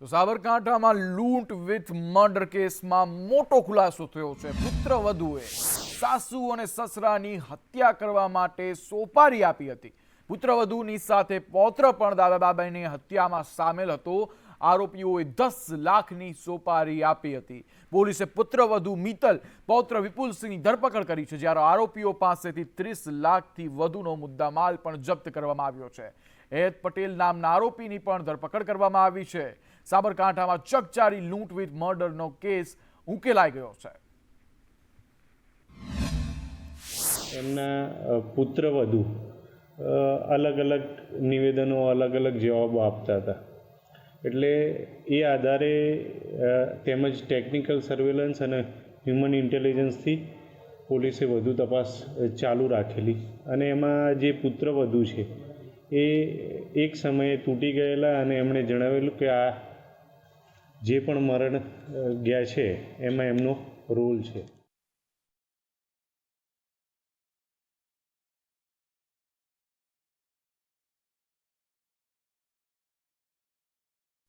તો સાબરકાંઠામાં લૂંટ વિથ મર્ડર કેસમાં મોટો ખુલાસો થયો છે. પુત્રવધુએ સાસુ અને સસરાની હત્યા કરવા માટે સોપારી આપી હતી. પુત્રવધુની સાથે પૌત્ર પણ દાદા દાદાની હત્યામાં સામેલ હતો. આરોપીઓએ દસ લાખની સોપારી આપી હતી. પોલીસે પુત્રવધુ મિત્તલ, પૌત્ર વિપુલસિંહની ધરપકડ કરી છે, જ્યારે આરોપીઓ પાસેથી ત્રીસ લાખથી વધુનો મુદ્દામાલ પણ જપ્ત કરવામાં આવ્યો છે. એત પટેલ નામના આરોપીની પણ ધરપકડ કરવામાં આવી છે. સાબરકાંઠામાં ચકચારી લૂંટ વિથ મર્ડરનો કેસ ઉકેલાઈ ગયો છે. એમના પુત્ર પુત્રવધુ અલગ અલગ નિવેદનો અલગ અલગ જવાબો આપતા હતા. એટલે એ આધારે તેમજ ટેકનિકલ સર્વેલન્સ અને હ્યુમન ઇન્ટેલિજન્સથી પોલીસે વધુ તપાસ ચાલુ રાખેલી. અને એમાં જે પુત્ર વધુ છે, એ એક સમયે તૂટી ગયેલા અને એમણે જણાવેલું કે આ જે પણ મરણ ગયા છે એમાં એમનો રોલ છે.